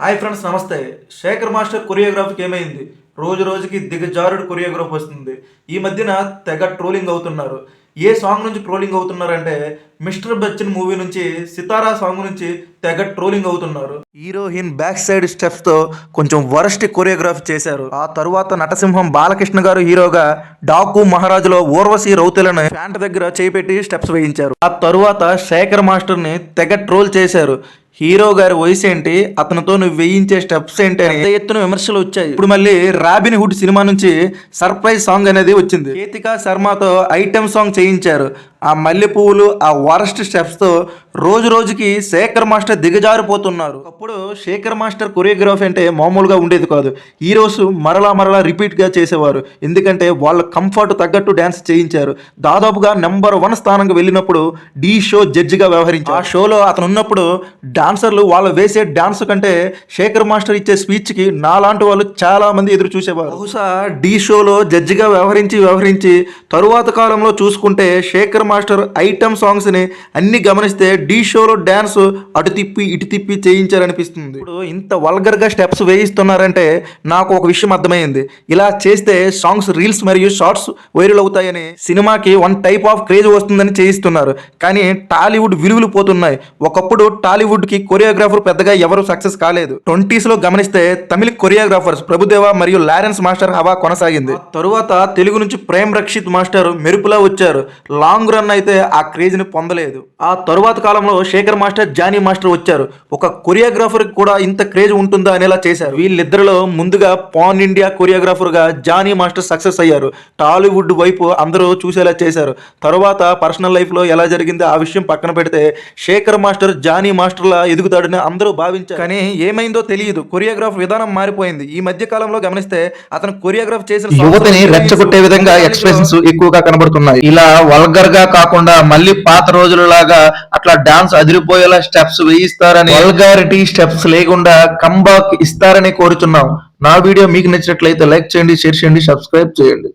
Hi friends నమస్తే. Shekhar master కొరియోగ్రాఫీకి ఏమైంది? రోజు రోజుకి దిగజారుడు కొరియోగ్రాఫ్ వస్తుంది. ఈ మధ్యన తెగ ట్రోలింగ్ అవుతున్నారు. ఏ సాంగ్ నుంచి ట్రోలింగ్ అవుతున్నారంటే మిస్టర్ బచ్చన్ మూవీ నుంచి సితారా సాంగ్ నుంచి తెగ ట్రోలింగ్ అవుతున్నారు. హీరోయిన్ బ్యాక్ సైడ్ స్టెప్స్తో కొంచెం వరస్ట్ కొరియోగ్రాఫ్ చేశారు. ఆ తరువాత నటసింహం బాలకృష్ణ గారు హీరోగా డాకు మహారాజులో ఓర్వశి రౌతులను ప్యాంట్ దగ్గర చేపెట్టి స్టెప్స్ వేయించారు. ఆ తరువాత శేఖర్ మాస్టర్ని తెగ ట్రోల్ చేశారు. హీరో గారి వయసు ఏంటి? అతనితో నువ్వు వేయించే స్టెప్స్ ఏంటి అని పెద్ద ఎత్తున విమర్శలు వచ్చాయి. ఇప్పుడు మళ్ళీ రాబిన్ హుడ్ సినిమా నుంచి సర్ప్రైజ్ సాంగ్ అనేది వచ్చింది. కేతికా శర్మతో ఐటెం సాంగ్ చేయించారు. ఆ మల్లె పువ్వులు ఆ వరస్ట్ స్టెప్స్తో రోజు రోజుకి శేఖర్ మాస్టర్ దిగజారిపోతున్నారు. అప్పుడు శేఖర్ మాస్టర్ కొరియోగ్రాఫీ అంటే మామూలుగా ఉండేది కాదు. ఈరోజు మరలా మరలా రిపీట్గా చేసేవారు. ఎందుకంటే వాళ్ళ కంఫర్ట్ తగ్గట్టు డ్యాన్స్ చేయించారు. దాదాపుగా నెంబర్ వన్ స్థానంకి వెళ్ళినప్పుడు డీ షో జడ్జిగా వ్యవహరించారు. ఆ షోలో అతను ఉన్నప్పుడు డాన్సర్లు వాళ్ళు వేసే డాన్స్ కంటే శేఖర్ మాస్టర్ ఇచ్చే స్పీచ్కి నాలాంటి వాళ్ళు చాలామంది ఎదురు చూసేవారు. బహుశా డీ షోలో జడ్జిగా వ్యవహరించి వ్యవహరించి తరువాత కాలంలో చూసుకుంటే శేఖర్ మాస్టర్ ఐటమ్ సాంగ్స్ని అన్ని గమనిస్తే డి షోలో డాన్స్ అటు తిప్పి ఇటు తిప్పి చేయించారనిపిస్తుంది ఇప్పుడు ఇంత వల్గర్గా స్టెప్స్ వేయిస్తున్నారంటే నాకు ఒక విషయం అర్థమైంది. ఇలా చేస్తే సాంగ్స్ రీల్స్ మరియు షార్ట్స్ వైరల్ అవుతాయని సినిమాకి వన్ టైప్ ఆఫ్ క్రేజ్ వస్తుందని చేయిస్తున్నారు. కానీ టాలీవుడ్ విలువలు పోతున్నాయి. ఒకప్పుడు టాలీవుడ్కి కొరియోగ్రాఫర్ పెద్దగా ఎవరు సక్సెస్ కాలేదు. ట్వంటీస్లో గమనిస్తే తమిళ కొరియోగ్రాఫర్స్ ప్రభుదేవ మరియు లారెన్స్ మాస్టర్ హవా కొనసాగింది. తరువాత తెలుగు నుంచి ప్రేమ్ రక్షిత్ మాస్టర్ మెరుపులా వచ్చారు. లాంగ్ రన్ అయితే ఆ క్రేజ్ని పొందలేదు. ఆ తరువాత కాలంలో శేఖర్ మాస్టర్ జానీ మాస్టర్ వచ్చారు. ఒక కొరియోగ్రాఫర్ కూడా ఇంత క్రేజ్ ఉంటుందా అనేలా చేశారు. వీళ్ళిద్దరిలో ముందుగా పాన్ ఇండియా కొరియోగ్రాఫర్గా జానీ మాస్టర్ సక్సెస్ అయ్యారు. టాలీవుడ్ వైపు అందరూ చూసేలా చేశారు. తరువాత పర్సనల్ లైఫ్లో ఎలా జరిగిందో ఆ విషయం పక్కన పెడితే శేఖర్ మాస్టర్ జానీ మాస్టర్ లా ఎదుగుతాడని అందరూ భావించారు. కానీ ఏమైందో తెలియదు. కొరియోగ్రాఫ్ విధానం మారిపోయింది. ఈ మధ్య కాలంలో గమనిస్తే అతను కొరియోగ్రాఫ్ చేసిన యువతని రెచ్చగొట్టే విధంగా ఎక్స్ప్రెషన్స్ ఎక్కువగా కనబడుతున్నాయి. ఇలా వల్గర్గా కాకుండా మళ్ళీ పాత రోజులలాగా అట్లా డాన్స్ అదిరిపోయేలా స్టెప్స్ వేయిస్తారని వల్గారిటీ స్టెప్స్ లేకుండా కంబాక్ ఇస్తారని కోరుచున్నాం. నా వీడియో మీకు నచ్చినట్లయితే లైక్ చేయండి షేర్ చేయండి సబ్స్క్రైబ్ చేయండి.